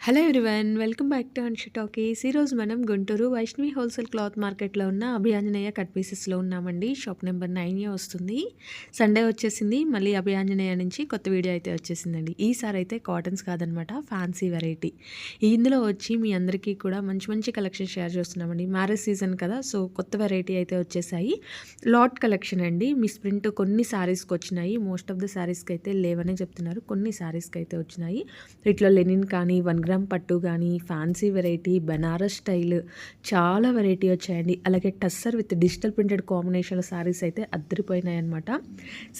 Hello everyone welcome back to Anshi talkies ఈరోజు మనం Guntur Vaishnavi wholesale cloth మార్కెట్లో ఉన్న అభియాంజనేయ కట్ పీసెస్లో ఉన్నామండి. షాప్ నెంబర్ నైన్ వస్తుంది. సండే వచ్చేసింది మళ్ళీ అభియాంజనేయ నుంచి కొత్త వీడియో అయితే వచ్చేసిందండి. ఈసారి అయితే కాటన్స్ కాదనమాట ఫ్యాన్సీ వెరైటీ ఇందులో వచ్చి మీ అందరికీ కూడా మంచి మంచి కలెక్షన్ షేర్ చేస్తున్నామండి. మ్యారేజ్ సీజన్ కదా సో కొత్త వెరైటీ అయితే వచ్చేసాయి. లాట్ కలెక్షన్ అండి. మిస్ ప్రింట్ కొన్ని శారీస్కి వచ్చినాయి. మోస్ట్ ఆఫ్ ద శారీస్కి అయితే లేవనే చెప్తున్నారు. కొన్ని శారీస్కి అయితే వచ్చినాయి. వీటిలో లెనిన్ కానీ వన్ గ్రామ్ పట్టు కానీ ఫ్యాన్సీ వెరైటీ బెనారస్ స్టైల్ చాలా వెరైటీ వచ్చాయండి. అలాగే tussar with digital printed combination saris అయితే అద్దరిపోయినాయి అనమాట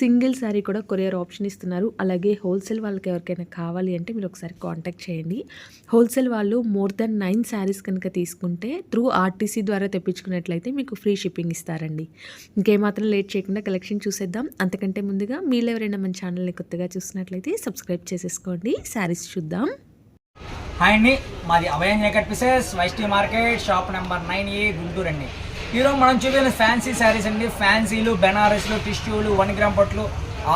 సింగిల్ శారీ కూడా కొరియర్ ఆప్షన్ ఇస్తున్నారు. అలాగే హోల్సేల్ వాళ్ళకి ఎవరికైనా కావాలి అంటే మీరు ఒకసారి కాంటాక్ట్ చేయండి. హోల్సేల్ వాళ్ళు మోర్ దెన్ నైన్ శారీస్ కనుక తీసుకుంటే త్రూ ఆర్టీసీ ద్వారా తెప్పించుకున్నట్లయితే మీకు ఫ్రీ షిప్పింగ్ ఇస్తారండి. ఇంకేమాత్రం లేట్ చేయకుండా కలెక్షన్ చూసేద్దాం. అంతకంటే ముందుగా మీరు ఎవరైనా మన ఛానల్ని కొత్తగా చూసినట్లయితే సబ్స్క్రైబ్ చేసేసుకోండి. శారీస్ చూద్దాం. హాయ్ అండి. మాది అభయం జగట్ pieces వైస్టీ market shop number nine A Guntur అండి. ఈరోజు మనం చూపిన ఫ్యాన్సీ శారీస్ అండి. ఫ్యాన్సీలు బెనారస్లు టిష్యూలు వన్ గ్రామ్ పట్లు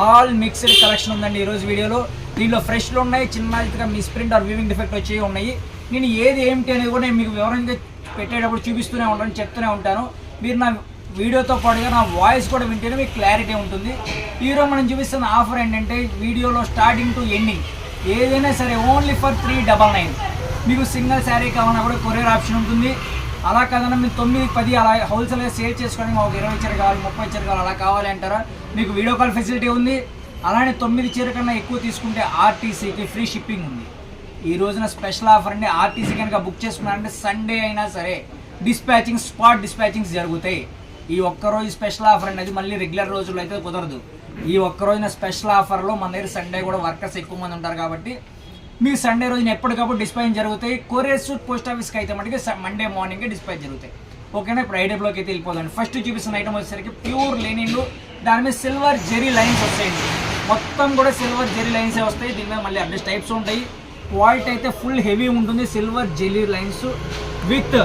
ఆల్ మిక్స్డ్ కలెక్షన్ ఉందండి ఈరోజు వీడియోలో. దీనిలో ఫ్రెష్లు ఉన్నాయి చిన్న మిస్ప్రింట్ ఆర్ వీవింగ్ డిఫెక్ట్ వచ్చి ఉన్నాయి. నేను ఏది ఏమిటి అనేది కూడా నేను మీకు వివరంగా పెట్టేటప్పుడు చూపిస్తూనే ఉంటాను చెప్తూనే ఉంటాను. మీరు నా వీడియోతో పాటుగా నా వాయిస్ కూడా వింటేనే మీకు క్లారిటీ ఉంటుంది. ఈరోజు మనం చూపిస్తున్న ఆఫర్ ఏంటంటే వీడియోలో స్టార్టింగ్ టు ఎండింగ్ ఏదైనా సరే only for three double nine మీకు సింగిల్ శారీ కావాలన్నా కూడా కొరియర్ ఆప్షన్ ఉంటుంది. అలా కాదన్నా మీరు తొమ్మిది పది అలా హోల్సేల్గా సేల్ చేసుకోవడానికి మాకు ఇరవై చీర కావాలి ముప్పై చీర కావాలి అలా కావాలి అంటారా? మీకు వీడియో కాల్ ఫెసిలిటీ ఉంది. అలానే తొమ్మిది చీర కన్నా ఎక్కువ తీసుకుంటే ఆర్టీసీకి ఫ్రీ షిప్పింగ్ ఉంది. ఈ రోజున స్పెషల్ ఆఫర్ అండి ఆర్టీసీ కనుక బుక్ చేసుకున్నారంటే సండే అయినా సరే డిస్పాచింగ్ స్పాట్ డిస్పాచింగ్స్ జరుగుతాయి. ఈ ఒక్కరోజు స్పెషల్ ఆఫర్ అనేది మళ్ళీ రెగ్యులర్ రోజుల్లో అయితే కుదరదు. ఈ ఒక్క రోజున స్పెషల్ ఆఫర్లో మన దగ్గర సండే కూడా వర్కర్స్ ఎక్కువ మంది ఉంటారు కాబట్టి మీ సండే రోజున ఎప్పటికప్పుడు డిస్పాచ్ జరుగుతాయి? కొరియర్ సూట్ పోస్ట్ ఆఫీస్కి అయితే మటుకు మండే మార్నింగ్ డిస్పాచ్ జరుగుతాయి. ఓకేనా ఇప్పుడు ఐటెంలోకి అయితే వెళ్ళిపోదండి. ఫస్ట్ చూపిస్తున్న ఐటమ్ వచ్చేసరికి ప్యూర్ లెనిన్ దాని మీద సిల్వర్ జెరీ లైన్స్ వస్తాయండి. మొత్తం కూడా సిల్వర్ జెరీ లైన్సే వస్తాయి. దీని మీద మళ్ళీ అడ్రస్ టైప్స్ ఉంటాయి. క్వాలిటీ అయితే ఫుల్ హెవీ ఉంటుంది. Silver zari lines with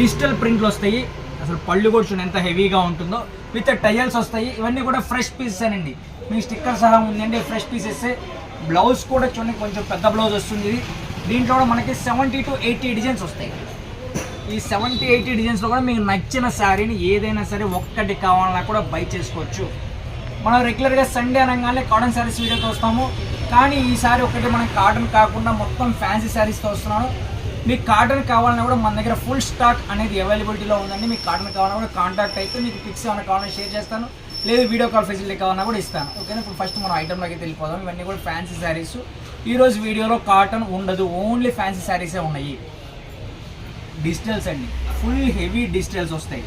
digital ప్రింట్లు వస్తాయి. అసలు పళ్ళు కూడా చూడండి ఎంత హెవీగా ఉంటుందో. విత్ టయల్స్ వస్తాయి. ఇవన్నీ కూడా ఫ్రెష్ పీసెస్ అండి మీ స్టిక్కర్ సహా ఉందండి ఫ్రెష్ పీసెస్ బ్లౌజ్ కూడా చూడండి కొంచెం పెద్ద బ్లౌజ్ వస్తుంది దీంట్లో కూడా మనకి సెవెంటీ టు ఎయిటీ డిజైన్స్ వస్తాయి. ఈ సెవెంటీ ఎయిటీ డిజైన్స్లో కూడా మీకు నచ్చిన శారీని ఏదైనా సరే ఒక్కటి కావాలన్నా కూడా బై చేసుకోవచ్చు. మనం రెగ్యులర్గా సండే అనగానే కాటన్ శారీస్ వీడియోతో వస్తాము. కానీ ఈసారి ఒకటి మనం కాటన్ కాకుండా మొత్తం ఫ్యాన్సీ శారీస్తో వస్తున్నాను. మీకు కాటన్ కావాలన్నా కూడా మన దగ్గర ఫుల్ స్టాక్ అనేది అవైలబిలిటీలో ఉందండి. మీకు కాటన్ కావాలన్నా కూడా కాంటాక్ట్ అయితే మీకు పిక్స్ ఏమైనా కావాలన్నా షేర్ చేస్తాను. లేదు వీడియో కాల్ ఫెసిలిటీ కావాలన్నా కూడా ఇస్తాను. ఓకేనా ఇప్పుడు ఫస్ట్ మనం ఐటమ్లోకి అయితే వెళ్ళిపోదాం. ఇవన్నీ కూడా ఫ్యాన్సీ శారీస్ ఈరోజు వీడియోలో కాటన్ ఉండదు. ఓన్లీ ఫ్యాన్సీ శారీసే ఉన్నాయి. డిజిటల్స్ అండి. ఫుల్ హెవీ డిజిటల్స్ వస్తాయి.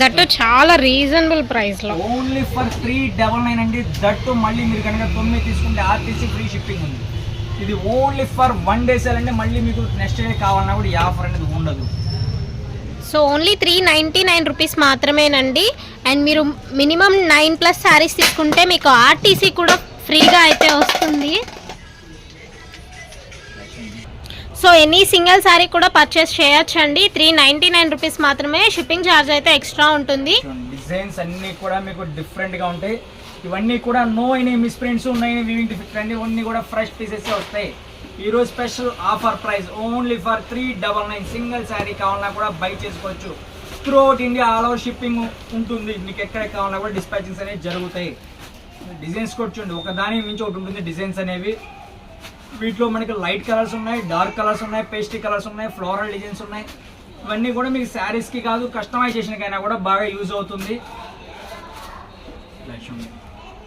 దట్టు చాలా రీజనబుల్ ప్రైస్లో. Only for three double nine అండి. దట్టు మళ్ళీ మీరు కనుక తొమ్మిది తీసుకుంటే ఆర్టీసీ ఫ్రీ షిప్పింగ్ ఉంది. ఇది only for one day sale అంటే మళ్ళీ మీకు నెక్స్ట్ డే కావాలన్నా కూడా ఈ ఆఫర్ అనేది ఉండదు. So only three ninety nine rupees మాత్రమేనండి. అండ్ మీరు మినిమం నైన్ ప్లస్ శారీస్ తీసుకుంటే మీకు ఆర్టీసీ కూడా ఫ్రీగా అయితే వస్తుంది. సో ఎనీ సింగిల్ శారీ కూడా పర్చేస్ చేయొచ్చండి. త్రీ నైంటీ నైన్ రూపీస్ మాత్రమే షిప్పింగ్ ఛార్జ్ అయితే ఎక్స్ట్రా ఉంటుంది. డిజైన్స్ అన్నీ కూడా మీకు డిఫరెంట్గా ఉంటాయి. ఇవన్నీ కూడా నో ఎనీ మిస్ప్రింట్స్ ఉన్నాయి వివింగ్ డిఫెక్ట్ అండి ఇవన్నీ కూడా ఫ్రెష్ పీసెస్ వస్తాయి. ఈరోజు special offer price only for three double nine single sari కావాలన్నా కూడా బై చేసుకోవచ్చు. Throughout India all over shipping ఉంటుంది. మీకు ఎక్కడ కావాలన్నా కూడా డిస్పాచింగ్స్ అనేవి జరుగుతాయి. డిజైన్స్ కూడా చూడండి. ఒక దాని మించి ఒకటి ఉంటుంది డిజైన్స్ అనేవి. వీటిలో మనకి లైట్ కలర్స్ ఉన్నాయి డార్క్ కలర్స్ ఉన్నాయి పేస్ట్రీ కలర్స్ ఉన్నాయి ఫ్లోరల్ డిజైన్స్ ఉన్నాయి. ఇవన్నీ కూడా మీకు శారీస్కి కాదు కస్టమైజేషన్కి అయినా కూడా బాగా యూజ్ అవుతుంది.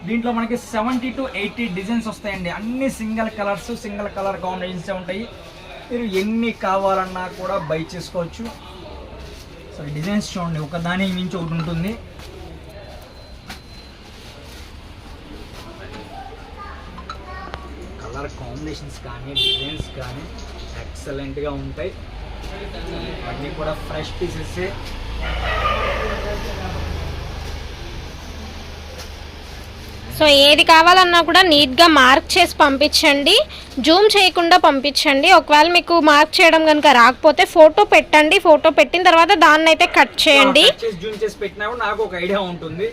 దీంట్లో మనకి సెవెంటీ టు ఎయిటీ డిజైన్స్ వస్తాయండి. అన్ని single colours single colour combinations ఉంటాయి. మీరు ఎన్ని కావాలన్నా కూడా బై చేసుకోవచ్చు. సో డిజైన్స్ చూడండి. ఒక దాని మించి ఒకటి ఉంటుంది. కలర్ కాంబినేషన్స్ కానీ డిజైన్స్ కానీ ఎక్సలెంట్గా ఉంటాయి. అన్నీ కూడా ఫ్రెష్ పీసెస్ సో ఏది కావాలన్నా కూడా నీట్గా మార్క్ చేసి పంపించండి. జూమ్ చేయకుండా పంపించండి. ఒకవేళ మీకు మార్క్ చేయడం కనుక రాకపోతే ఫోటో పెట్టండి. ఫోటో పెట్టిన తర్వాత దాన్ని అయితే కట్ చేయండి జూమ్ చేసి పెట్టినా కూడా నాకు ఒక ఐడియా ఉంటుంది.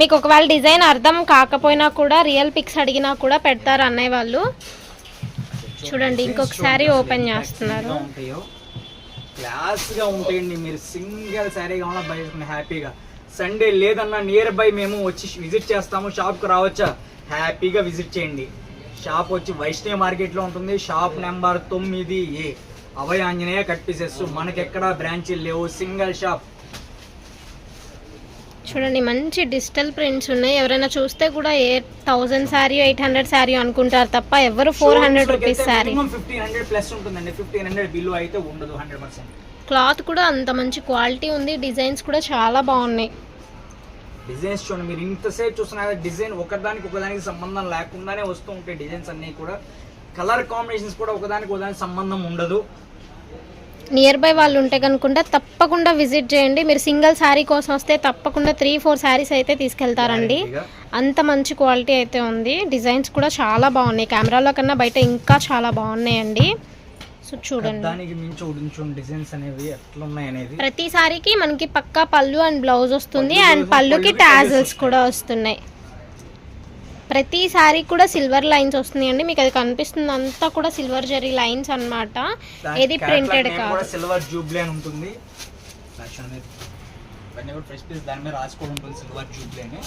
మీకు ఒకవేళ డిజైన్ అర్థం కాకపోయినా కూడా రియల్ పిక్స్ అడిగినా కూడా పెడతారు అన్నయ్య వాళ్ళు చూడండి, ఇంకొకసారి ఓపెన్ చేస్తున్నారు. ఉంటాయండి మీరు. సింగిల్ శారీ కావాలన్నా హ్యాపీగా. సండే లేదన్నా నియర్ బై మేము వచ్చి విజిట్ చేస్తాము. షాప్కి రావచ్చా? హ్యాపీగా విజిట్ చేయండి. షాప్ వచ్చి వైష్ణవి మార్కెట్లో ఉంటుంది. షాప్ నెంబర్ తొమ్మిది A Abhaya Anjaneya cut pieces మనకెక్కడ బ్రాంచీలు లేవు. సింగిల్ షాప్ చూడండి మంచి డిజిటల్ ప్రింట్స్ ఉన్నాయి. ఎవరైనా చూస్తే కూడా ఏ thousand sari eight hundred sari అనుకుంటారు తప్ప ఎవరు four hundred rupees sari fifteen hundred plus ఉంటుందండి. ఫిఫ్టీన్ హండ్రెడ్ బిల్లు అయితే ఉండదు హండ్రెడ్ పర్సెంట్ క్లాత్ కూడా అంత మంచి క్వాలిటీ ఉంది డిజైన్స్ కూడా చాలా బాగున్నాయి. డిజైన్స్ చూడండి మీరు ఇంతసేపు చూస్తున్నారు డిజైన్ ఒకదానికి ఒకదానికి సంబంధం లేకుండానే వస్తూ ఉంటాయి డిజైన్స్ అన్నీ కూడా. కలర్ కాంబినేషన్స్ కూడా ఒకదానికి ఒకదానికి సంబంధం ఉండదు. నియర్ బై వాళ్ళు ఉంటే కనుకుంటే తప్పకుండా విజిట్ చేయండి. మీరు సింగిల్ శారీ కోసం వస్తే తప్పకుండా త్రీ ఫోర్ శారీస్ అయితే తీసుకెళ్తారండి. అంత మంచి క్వాలిటీ అయితే ఉంది. డిజైన్స్ కూడా చాలా బాగున్నాయి. కెమెరాలో కన్నా బయట ఇంకా చాలా బాగున్నాయండి. సో చూడండి. దానికి మించి ఉడించున్న డిజైన్స్ అనేవి ఎట్లా ఉన్నాయి అనేది ప్రతి సారీకి మనకి పక్కా పళ్ళు అండ్ బ్లౌజ్ వస్తుంది అండ్ పళ్ళుకి టాజల్స్ కూడా వస్తున్నాయి. ప్రతి సారీ కూడా సిల్వర్ లైన్స్ వస్తున్నాయండి. మీకు అది కనిపిస్తుంది. అంతా కూడా సిల్వర్ జరీ లైన్స్ అన్నమాట. ఏది ప్రింటెడ్ కాదు. సిల్వర్ జూబ్లీ అని ఉంటుంది. ఫ్రెష్ పీస్ దాని మీద రాసుకోవడం సిల్వర్ జూబ్లీ అని.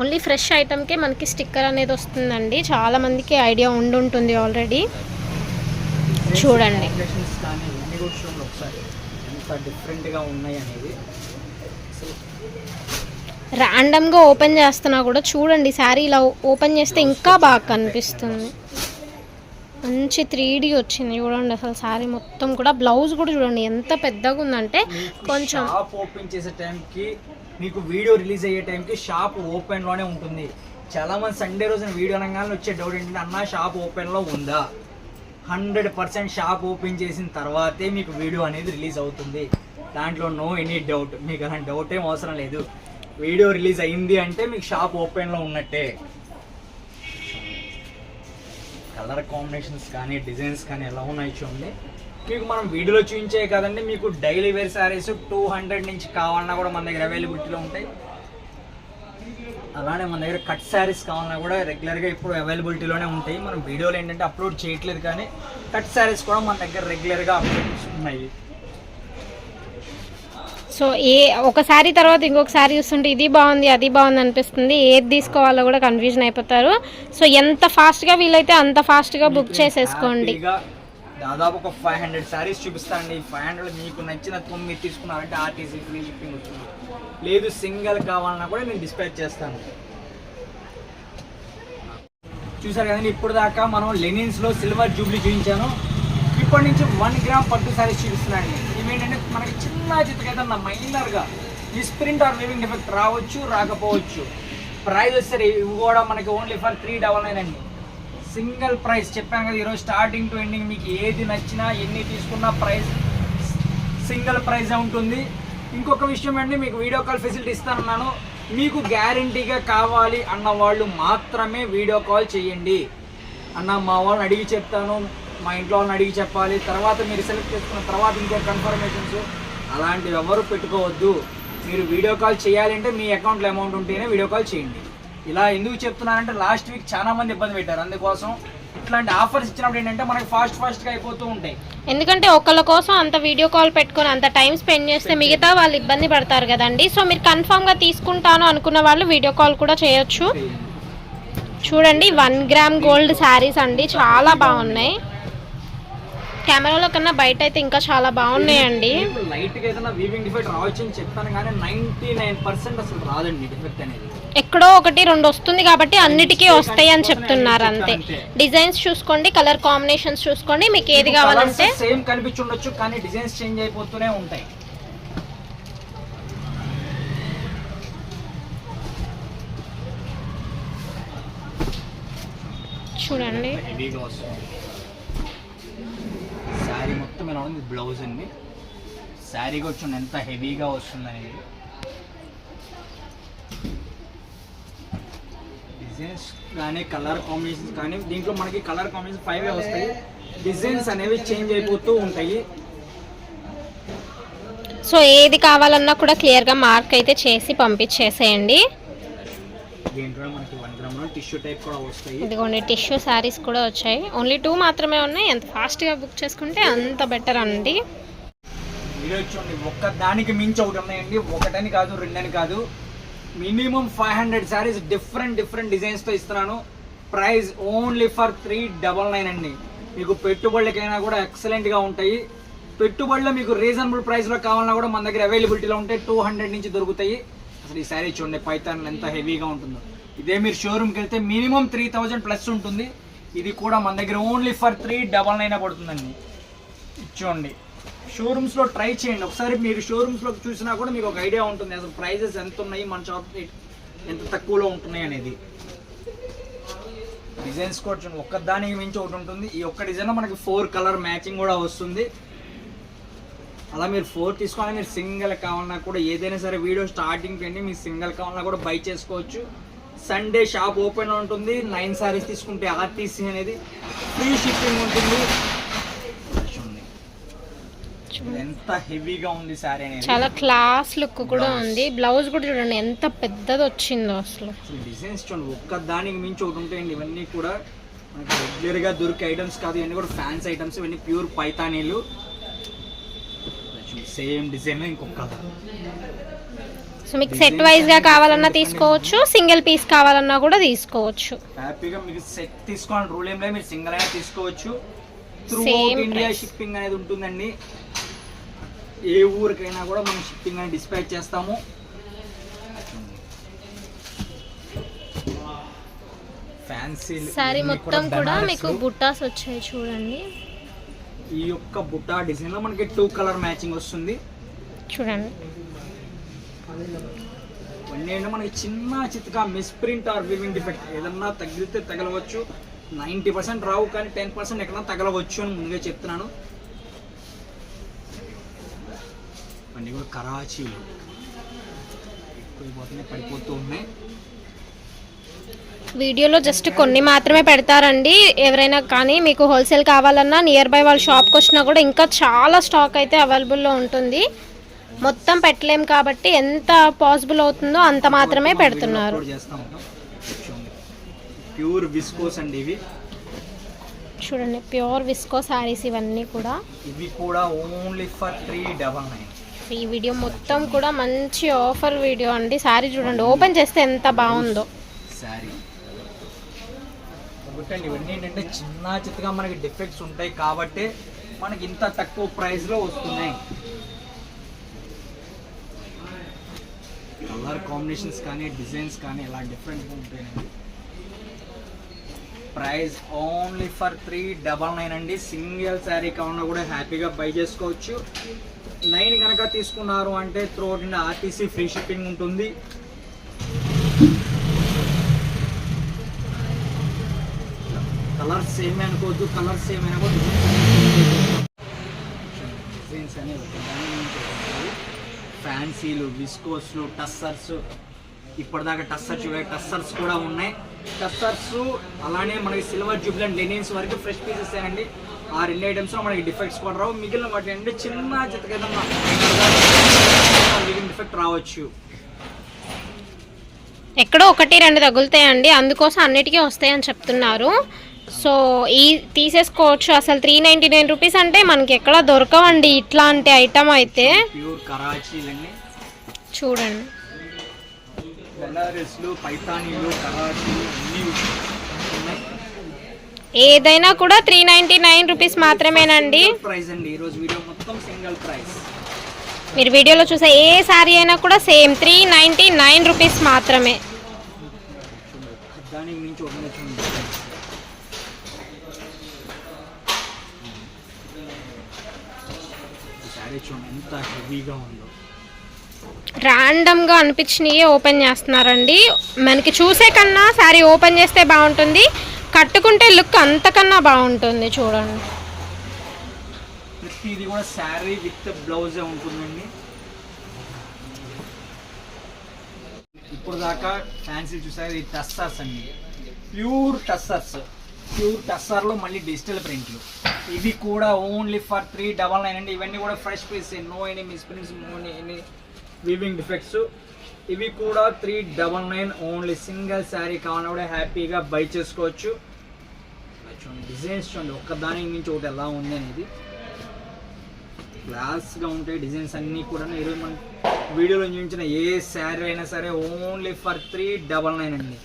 ఓన్లీ ఫ్రెష్ ఐటమ్కే మనకి స్టిక్కర్ అనేది వస్తుందండి. చాలా మందికి ఐడియా ఉండి ఉంటుంది ఆల్రెడీ. చూడండి. ర్యాండమ్గా ఓపెన్ చేస్తున్నా కూడా చూడండి. శారీ ఇలా ఓపెన్ చేస్తే ఇంకా బాగా కనిపిస్తుంది. మంచి త్రీ డీ వచ్చింది చూడండి అసలు శారీ మొత్తం కూడా. బ్లౌజ్ కూడా చూడండి ఎంత పెద్దగా ఉందంటే కొంచెం షాప్ ఓపెన్ చేసే టైంకి మీకు వీడియో రిలీజ్ అయ్యే టైంకి షాప్ ఓపెన్లోనే ఉంటుంది. చాలా మంది సండే రోజున వీడియో అనగానే వచ్చే డౌట్ ఏంటంటే అన్న షాప్ ఓపెన్లో ఉందా? హండ్రెడ్ పర్సెంట్ షాప్ ఓపెన్ చేసిన తర్వాతే మీకు వీడియో అనేది రిలీజ్ అవుతుంది. దాంట్లో నో ఎనీ డౌట్ మీకు అలాంటి డౌట్ ఏం అవసరం లేదు. వీడియో రిలీజ్ అయింది అంటే మీకు షాప్ ఓపెన్లో ఉన్నట్టే. కలర్ కాంబినేషన్స్ కానీ డిజైన్స్ కానీ ఎలా ఉన్నాయి చూడండి. మీకు మనం వీడియోలో చూపించే కదండి మీకు daily wear saris two hundred నుంచి కావాలన్నా కూడా మన దగ్గర అవైలబిలిటీలో ఉంటాయి. అలానే మన దగ్గర కట్ శారీస్ కావాలన్నా కూడా రెగ్యులర్గా ఇప్పుడు అవైలబిలిటీలోనే ఉంటాయి. మనం వీడియోలు ఏంటంటే అప్లోడ్ చేయట్లేదు కానీ కట్ శారీస్ కూడా మన దగ్గర రెగ్యులర్గా అప్లోడ్ ఉన్నాయి. సో ఏ ఒక శారీ తర్వాత ఇంకొక శారీ చూస్తుంటే ఇది బాగుంది అది బాగుంది అనిపిస్తుంది. ఏది తీసుకోవాలో కూడా కన్ఫ్యూజన్ అయిపోతారు. సో ఎంత ఫాస్ట్గా వీలైతే అంత ఫాస్ట్గా బుక్ చేసేసుకోండి. దాదాపు ఒక ఫైవ్ హండ్రెడ్ శారీస్ చూపిస్తానండి. ఫైవ్ హండ్రెడ్ మీకు నచ్చిన తొమ్మిది తీసుకున్నారంటే ఆర్టీసీ ఫ్రీ షిప్పింగ్ వస్తుంది. లేదు సింగిల్ కావాలన్నా కూడా నేను డిస్పాచ్ చేస్తాను. చూసారు కదండి ఇప్పుడు దాకా మనం లెనిన్స్లో సిల్వర్ జూబ్లీ చూపించాను. ఇప్పటి నుంచి వన్ గ్రామ్ పట్టు శారీస్ చూపిస్తున్నాయండి. ఇవేంటంటే మనకి చిన్న చిత్తకైతే మైనర్గా ఈ స్ప్రింట్ ఆర్ వేవింగ్ డిఫెక్ట్ రావచ్చు రాకపోవచ్చు. ప్రైస్ వస్తే ఇవి కూడా మనకి only for three double nine అండి. సింగిల్ ప్రైస్ చెప్పాను కదా ఈరోజు స్టార్టింగ్ టు ఎండింగ్ మీకు ఏది నచ్చినా ఎన్ని తీసుకున్నా ప్రైస్ సింగిల్ ప్రైస్ ఉంటుంది. ఇంకొక విషయం అండి మీకు వీడియో కాల్ ఫెసిలిటీ ఇస్తానన్నాను. మీకు గ్యారంటీగా కావాలి అన్న వాళ్ళు మాత్రమే వీడియో కాల్ చేయండి. అన్న మా వాళ్ళని అడిగి చెప్తాను. మా ఇంట్లో వాళ్ళని అడిగి చెప్పాలి. తర్వాత మీరు సెలెక్ట్ చేసుకున్న తర్వాత ఇంకో కన్ఫర్మేషన్స్ అలాంటివి ఎవరు పెట్టుకోవద్దు. మీరు వీడియో కాల్ చేయాలంటే మీ అకౌంట్లో అమౌంట్ ఉంటేనే వీడియో కాల్ చేయండి. ఇలా ఎందుకు చెప్తున్నానంటే లాస్ట్ వీక్ చాలా మంది ఇబ్బంది పెట్టారు. అందుకోసం ఇట్లాంటి ఆఫర్స్ ఇచ్చినప్పుడు ఏంటంటే మనకి ఫాస్ట్ ఫాస్ట్గా అయిపోతూ ఉంటాయి. ఎందుకంటే ఒకళ్ళ కోసం అంత వీడియో కాల్ పెట్టుకొని అంత టైం స్పెండ్ చేస్తే మిగతా వాళ్ళు ఇబ్బంది పడతారు కదండి. సో మీరు కన్ఫామ్గా తీసుకుంటాను అనుకున్న వాళ్ళు వీడియో కాల్ కూడా చేయొచ్చు. చూడండి వన్ గ్రామ్ గోల్డ్ శారీస్ అండి. చాలా బాగున్నాయి. కెమెరాలో కన్నా బయట అయితే ఇంకా చాలా బాగున్నాయండి. లైట్గా ఏదైనా వీవింగ్ డిఫెక్ట్ రావచ్చు అని చెప్పాను కానీ నైన్టీ నైన్ పర్సెంట్ అసలు రాదండి డిఫెక్ట్ అనేది. ఎక్కడో ఒకటి రెండు వస్తుంది కాబట్టి అన్నిటికీ వస్తాయి అని చెప్తున్నారు అంతే. డిజైన్స్ చూసుకోండి కలర్ కాంబినేషన్స్ చూసుకోండి మీకు ఏది కావాలంటే సేమ్ కనిపించుండొచ్చు కానీ డిజైన్స్ చేంజ్ అయిపోతూనే ఉంటాయి. చూడండి. శారీ మొత్తం ఎలా ఉంది? బ్లౌజ్ అండి. శారీగా వచ్చి ఎంత హెవీగా వస్తుంది అనేది డిజైన్స్ కానీ కలర్ కాంబినేషన్స్ కానీ దీంట్లో మనకి కలర్ కాంబినేషన్ ఫైవ్ వస్తాయి. డిజైన్స్ అనేవి చేంజ్ అయిపోతూ ఉంటాయి. సో ఏది కావాలన్నా కూడా క్లియర్గా మార్క్ అయితే చేసి పంపించేసేయండి. దీంట్లో మనకి వన్ మనం టిష్యూ టైప్ కూడా వస్తాయి? ఇదిగోండి టిష్యూ శారీస్ కూడా వచ్చాయి. ఓన్లీ టూ మాత్రమే ఉన్నాయి. ఎంత ఫాస్ట్గా బుక్ చేసుకుంటే అంత బెటర్ అండి. చూడండి ఒక్క దానికి మించి ఒకటి ఉన్నాయండి. ఒకటని కాదు రెండని కాదు. Minimum five hundred saris different different డిజైన్స్తో ఇస్తున్నాను. Price only for three double nine అండి. మీకు పెట్టుబడులకైనా కూడా ఎక్సలెంట్గా ఉంటాయి. పెట్టుబడిలో మీకు రీజనబుల్ ప్రైస్లో కావాలన్నా కూడా మన దగ్గర అవైలబిలిటీలో ఉంటాయి టూ హండ్రెడ్ నుంచి దొరుకుతాయి. అసలు ఈ శారీ చూడండి పైతాన్ ఎంత హెవీగా ఉంటుందో. ఇదే మీరు షోరూమ్కి వెళ్తే మినిమం త్రీ థౌజండ్ ప్లస్ ఉంటుంది. ఇది కూడా మన దగ్గర only for three double nine పడుతుందండి. చూడండి. షోరూమ్స్లో ట్రై చేయండి. ఒకసారి మీరు షోరూమ్స్లో చూసినా కూడా మీకు ఒక ఐడియా ఉంటుంది. అసలు ప్రైజెస్ ఎంత ఉన్నాయి? మన షాప్ ఎంత తక్కువలో ఉంటున్నాయి అనేది. డిజైన్స్ కూడా చూడండి. ఒక్క దానికి మించి ఒకటి ఉంటుంది. ఈ ఒక్క డిజైన్ మనకి ఫోర్ కలర్ మ్యాచింగ్ కూడా వస్తుంది. అలా మీరు ఫోర్ తీసుకోవాలి. మీరు సింగిల్ కావాలన్నా కూడా ఏదైనా సరే వీడియో స్టార్టింగ్ అండి. మీరు సింగిల్ కావాలన్నా కూడా బై చేసుకోవచ్చు. సండే షాప్ ఓపెన్ ఉంటుంది. నైన్ సారీస్ తీసుకుంటే ఆర్టీసీ అనేది ఫ్రీ షిప్పింగ్ ఉంటుంది. ఎంత హెవీగా ఉంది సారీ అనేది. చాలా క్లాస్ లుక్ కూడా ఉంది. బ్లౌజ్ కూడా చూడండి ఎంత పెద్దది వచ్చిందో అసలు. అసలు డిజైన్స్ చూడండి ఒక్క దానికి మించి ఒకటి ఉంటాయండి. ఇవన్నీ కూడా మనకి రెగ్యులర్గా దొరికే ఐటమ్స్ కాదు. ఇవన్నీ కూడా ఫ్యాన్స్ ఐటమ్స్ ఇవన్నీ ప్యూర్ పైతానీలు. సేమ్ డిజైన్ ఇంకొక సో మీకు సెట్ వైజ్గా కావాలన్నా తీసుకోవచ్చు సింగిల్ పీస్ కావాలన్నా కూడా తీసుకోవచ్చు. హ్యాపీగా మీకు సెట్ తీసుకోవాలని రూల్ ఏం లేదు మీరు సింగిల్ అయినా తీసుకోవచ్చు. Same India. షిప్పింగ్ అనేది ఉంటుందండి. ఏ ఊరికైనా కూడా మనం షిప్పింగ్ అనేది డిస్పాచ్ చేస్తాము. ఫ్యాన్సీ సారీ మొత్తం కూడా మీకు బుట్టాస్ వచ్చాయి చూడండి. ఈ యొక్క బుట్టా డిజైన్లో మనకి టూ కలర్ మ్యాచింగ్ వస్తుంది. చూడండి. ఇవన్నీ మనకి చిన్న చిత్తగా మిస్ప్రింట్ ఆర్ వివింగ్ డిఫెక్ట్ ఏదన్నా తగిలితే తగలవచ్చు. నైంటీ పర్సెంట్ రావు కానీ టెన్ పర్సెంట్ ఎక్కడన్నా తగలవచ్చు అని ముందుగా చెప్తున్నాను. అన్నీ కూడా కరాచీలు. ఎక్కువైపోతున్నాయి పడిపోతూ ఉన్నాయి. వీడియోలో జస్ట్ కొన్ని మాత్రమే పెడతారండి. ఎవరైనా కానీ మీకు హోల్సేల్ కావాలన్నా నియర్ బై వాళ్ళ షాప్కి వచ్చినా కూడా ఇంకా చాలా స్టాక్ అయితే అవైలబుల్లో ఉంటుంది. మొత్తం పెట్టలేం కాబట్టి ఎంత పాసిబుల్ అవుతుందో అంత మాత్రమే పెడుతున్నారు. ప్యూర్ విస్కోస్ అండి ఇవి. చూడండి ప్యూర్ విస్కో శారీస్ ఇవన్నీ కూడా. ఇవి కూడా only for three double nine. ఈ వీడియో మొత్తం కూడా మంచి ఆఫర్ వీడియో అండి. శారీ చూడండి ఓపెన్ చేస్తే ఎంత బాగుందో. శారీ. ఒకటండి ఇవన్నీ ఏంటంటే చిన్న చిత్తగా మనకి డిఫెక్ట్స్ ఉంటాయి కాబట్టి మనకి ఇంత తక్కువ ప్రైస్లో వస్తున్నాయి. కలర్ కాంబినేషన్స్ కానీ డిజైన్స్ కానీ ఇలా డిఫరెంట్గా ఉంటాయండి price only for three double nine అండి. సింగిల్ శారీ కావాలన్నా కూడా హ్యాపీగా బై చేసుకోవచ్చు. నైన్ కనుక తీసుకున్నారు అంటే త్రూ ఆర్టీసీ ఫ్రీ షిప్పింగ్ ఉంటుంది. కలర్ సేమ్ అనుకోవద్దు. కలర్ సేమ్ అనుకోవద్దు డిజైన్స్ అనేవి ఫ్యాన్సీలు విస్కోస్లు టస్సర్స్ ఇప్పటిదాకా టస్సర్స్ టస్సర్స్ కూడా ఉన్నాయి. టస్సర్స్ అలానే మనకి సిల్వర్ జూబ్లెంట్ లెనిన్స్ వరకు ఫ్రెష్ పీసెస్ అండి ఆ రెండు ఐటమ్స్లో మనకి డిఫెక్ట్స్ కూడా రావు. మిగిలిన వాటి అంటే చిన్న చిత్తకైనా డిఫెక్ట్ రావచ్చు. ఎక్కడో ఒకటి రెండు తగులుతాయండి. అందుకోసం అన్నిటికీ వస్తాయని చెప్తున్నారు. సో ఈ తీసేసుకోవచ్చు. అసలు త్రీ నైంటీ నైన్ రూపీస్ అంటే మనకి ఎక్కడ దొరకవండి ఇట్లాంటి ఐటమ్ అయితే. చూడండి. ఏదైనా కూడా త్రీ నైంటీ నైన్ రూపీస్ మాత్రమేనండి. మీరు వీడియోలో చూసే ఏ శారీ అయినా కూడా same three ninety nine rupees మాత్రమే. దానికి చూడండి ఎంత హెవీగా ఉందో ర్యాండమ్గా అనిపించినవి ఓపెన్ చేస్తున్నారండి. మనకి చూసే కన్నా శారీ ఓపెన్ చేస్తే బాగుంటుంది. కట్టుకుంటే లుక్ అంతకన్నా బాగుంటుంది చూడండి. ప్రతిది కూడా శారీ విత్ బ్లౌజే ఉంటుందండి. ఇప్పుడు దాకా ఫ్యాన్సీ చూసారు ఇది టస్సర్స్ అండి. Pure tussars. ప్యూర్ టస్సర్లో మళ్ళీ డిజిటల్ ప్రింట్లు. ఇవి కూడా only for three double nine అండి. ఇవన్నీ కూడా fresh piece no any misprints no any weaving defects ఇవి కూడా three double nine only single sari కావాలని కూడా హ్యాపీగా బై చేసుకోవచ్చు. చూడండి డిజైన్స్ చూడండి. ఒక్కదాని నుంచి ఒకటి ఎలా ఉంది అనేది. క్లాస్గా ఉంటాయి డిజైన్స్ అన్నీ కూడా ఈరోజు మనం వీడియోలో చూపించిన ఏ శారీ అయినా సరే only for three double nine అండి.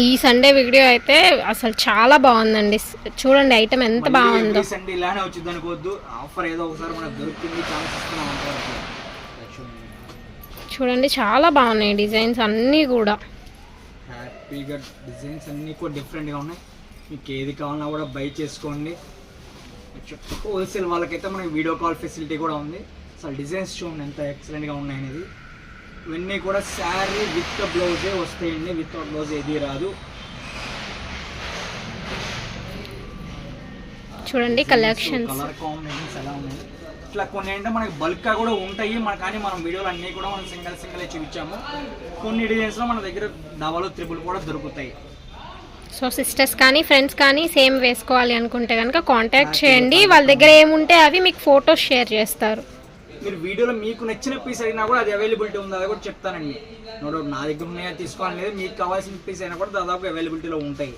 ఈ సండే వీడియో అయితే అసలు చాలా బాగుందండి. చూడండి ఐటమ్ ఎంత బాగుందో. సండే ఇలానే వచ్చింది అనుకోవద్దు. ఆఫర్ ఏదో ఒకసారి మనకు దొరుకుతుంది చూడండి చాలా బాగున్నాయి డిజైన్స్ అన్నీ కూడా. హ్యాపీగా డిజైన్స్ అన్నీ కూడా డిఫరెంట్గా ఉన్నాయి. మీకు ఏది కావాలన్నా కూడా బై చేసుకోండి. హోల్సేల్ వాళ్ళకైతే మనకి వీడియో కాల్ ఫెసిలిటీ కూడా ఉంది. అసలు డిజైన్స్ చూడండి ఎంత ఎక్సలెంట్గా ఉన్నాయి అనేది. ఇవన్నీ కూడా శారీ విత్ బ్లౌజే వస్తాయండి విత్ బ్లౌజ్ ఏది రాదు. చూడండి కలెక్షన్స్ కలర్ కాంబినేషన్స్ ఎలా ఉన్నాయి. ఇట్లా కొన్ని ఏంటంటే మనకి బల్క్గా కూడా ఉంటాయి మన కానీ మనం వీడియోలు అన్నీ కూడా మనం సింగిల్ సింగిల్ చూపించాము. కొన్ని డిజైన్స్లో మన దగ్గర డబల్ త్రిబుల్ కూడా దొరుకుతాయి. సో సిస్టర్స్ కానీ ఫ్రెండ్స్ కానీ సేమ్ వేసుకోవాలి అనుకుంటే కనుక కాంటాక్ట్ చేయండి. వాళ్ళ దగ్గర ఏముంటే అవి మీకు ఫొటోస్ షేర్ చేస్తారు. మీరు వీడియోలో మీకు నచ్చిన పీస్ అయినా కూడా అది అవైలబిలిటీ ఉందా అది కూడా చెప్తానండి. నో డౌట్ నా దగ్గర ఉన్నాయా తీసుకోవాలి లేదు మీకు కావాల్సిన పీస్ అయినా కూడా దాదాపు అవైలబిలిటీలో ఉంటాయి.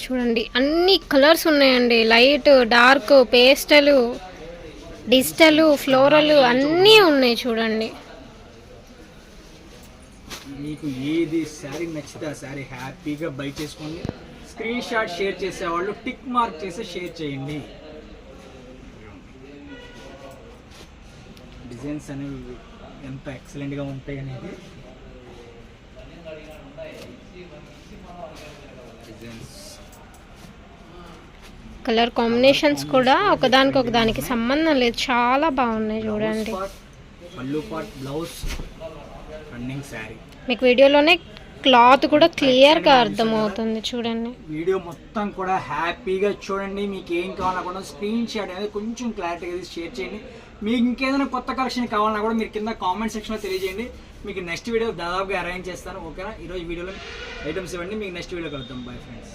చూడండి అన్ని కలర్స్ ఉన్నాయండి. Light dark pastel digital floral అన్నీ ఉన్నాయి చూడండి. మీకు ఏది శారీ నచ్చితే ఆ శారీ హ్యాపీగా బై చేసుకోండి. స్క్రీన్ షాట్ షేర్ చేసేవాళ్ళు టిక్ మార్క్ చేసి షేర్ చేయండి. డిజైన్స్ అనేవి ఎంత ఎక్సలెంట్గా ఉంటాయి అనేది డిజైన్స్ కలర్ కాంబినేషన్స్ కూడా ఒకదానికి ఒకదానికి సంబంధం లేదు. చాలా బాగున్నాయి చూడండి. పళ్ళు పాట్ బ్లౌజ్ రన్నింగ్ శారీ మీకు వీడియోలోనే క్లాత్ కూడా క్లియర్గా అర్థమవుతుంది చూడండి. వీడియో మొత్తం కూడా హ్యాపీగా చూడండి. మీకు ఏం కావాలన్నా కూడా స్క్రీన్ షాట్ అనేది కొంచెం క్లారిటీగా షేర్ చేయండి. మీకు ఇంకేదైనా కొత్త కలెక్షన్ కావాలన్నా కూడా మీరు కింద కామెంట్ సెక్షన్లో తెలియజేయండి. మీకు నెక్స్ట్ వీడియో దాదాపుగా అరేంజ్ చేస్తాను ఓకేనా ఈరోజు వీడియోలో ఐటమ్స్ ఇవ్వండి మీకు నెక్స్ట్ వీడియో కలుద్దాం. Bye friends